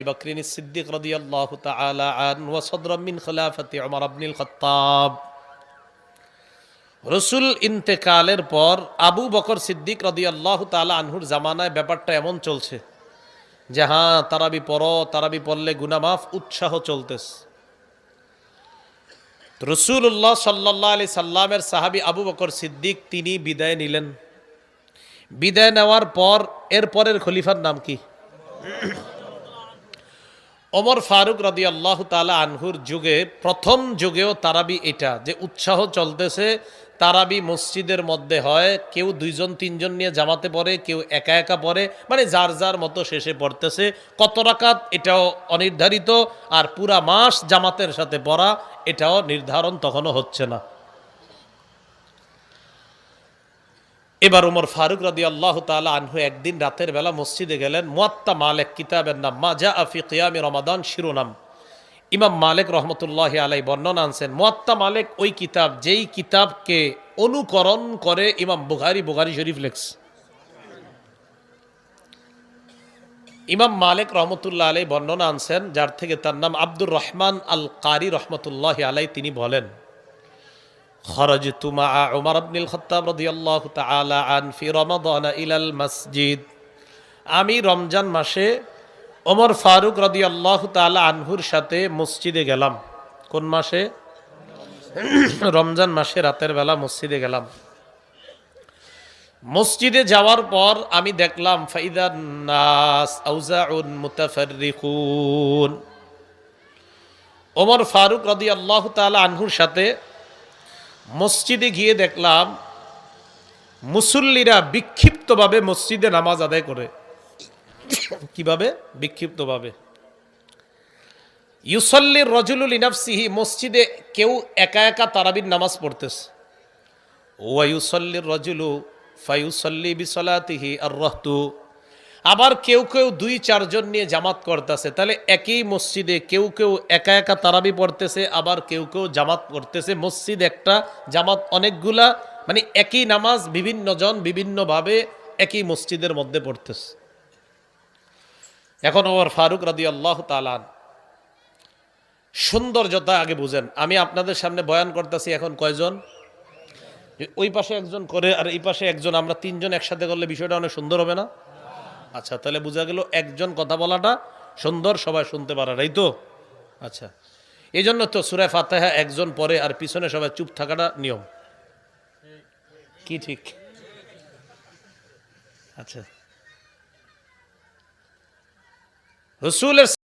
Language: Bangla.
بكر الصديق رضي الله تعالى عنه وصدرا من خلافة عمر بن الخطاب রসুল ইন্তেকালের পর আবু বকর সিদ্দিক রদি আল্লাহ তালা আনহুর জামানায় ব্যাপারটা এমন চলছে যে হ্যাঁ তারাবি পর তারাবি পড়লে গুনামাফ উৎসাহ চলতেছে রসুল্লাহ সাল্লাহ আলি সাল্লামের সাহাবি আবু বকর সিদ্দিক তিনি বিদায় নিলেন বিদায় নেওয়ার পর এর পরের খলিফার নাম কি ওমর ফারুক রদি আল্লাহ তালা আনহুর যুগে, প্রথম যুগেও তারাবি এটা, যে উৎসাহ চলতেছে, তারাবি মসজিদের মধ্যে হয়, কেউ দুইজন, তিনজন নিয়ে জামাতে পড়ে, কেউ একা একা পড়ে মানে যার যার মতো শেষে পড়তেছে। কত রাকাত এটাও অনির্ধারিত, আর পুরা মাস জামাতের সাথে পড়া, এটাও নির্ধারণ তখনও হচ্ছে না। এবার উমর ফারুক রাদি আল্লাহ তালা আনহু একদিন রাতের বেলা মসজিদে গেলেন, মোয়াত্তা মালেক কিতাবের নাম মাজা আফি কিয়ামি রমাদান শিরোনাম। ইমাম মালেক রহমতুল্লাহ আলাই বর্ণনা আনছেন, মোয়াত্তা মালেক ওই কিতাব, যেই কিতাবকে অনুকরণ করে ইমাম বুখারি বুখারি শরীফ লেখস ইমাম মালেক রহমতুল্লাহ আলাই বর্ণনা আনছেন, যার থেকে তার নাম আব্দুর রহমান আল কারি রহমতুল্লাহ আলাই তিনি বলেন خرجت مع عمر بن الخطاب رضي الله تعالى عن في رمضان إلى المسجد আমি রমজান মাসে ওমর ফারুক রদি আল্লাহ তালা আনহুর সাথে মসজিদে গেলাম কোন মাসে রমজান মাসে রাতের বেলা মসজিদে গেলাম মসজিদে যাওয়ার পর আমি দেখলাম ফাইদান নাস আউজাউন মুতাফাররিকুন ওমর ফারুক রদি আল্লাহ তালা আনহুর সাথে মসজিদে গিয়ে দেখলাম, মুসল্লিরা বিক্ষিপ্তভাবে মসজিদে নামাজ আদায় করে। কীভাবে? বিক্ষিপ্তভাবে। ইউসল্লির রজুলুল ইনাফসিহি মসজিদে কেউ একা একা তারাবির নামাজ পড়তেছে। ওয়া ইউসল্লির রজুলু ফাইউসল্লি বিসলাতিহি আর রহতু আবার কেউ কেউ দুই, চারজন নিয়ে জামাত করতেছে। তাহলে একই মসজিদে কেউ কেউ একা একা তারাবি পড়তেছে, আবার কেউ কেউ জামাত করতেছে মসজিদ একটা, জামাত অনেকগুলা মানে একই নামাজ বিভিন্ন জন বিভিন্নভাবে একই মসজিদের মধ্যে পড়তেছে। এখন ওমর ফারুক রাদি আল্লাহ তালান সৌন্দর্যতা আগে বুঝেন। আমি আপনাদের সামনে বয়ান করতেছি এখন কয়জন? ওই পাশে একজন করে আর এই পাশে একজন, আমরা তিনজন একসাথে করলে বিষয়টা অনেক সুন্দর হবে না? আচ্ছা তাহলে বোঝা গেল একজন কথা বলাটা সুন্দর, সবাই শুনতে পারে, তাই তো? আচ্ছা এই জন্য তো সুরায় ফাতেহা একজন পরে আর পিছনে সবাই চুপ থাকাটা নিয়ম। কি ঠিক? আচ্ছা। রসুলের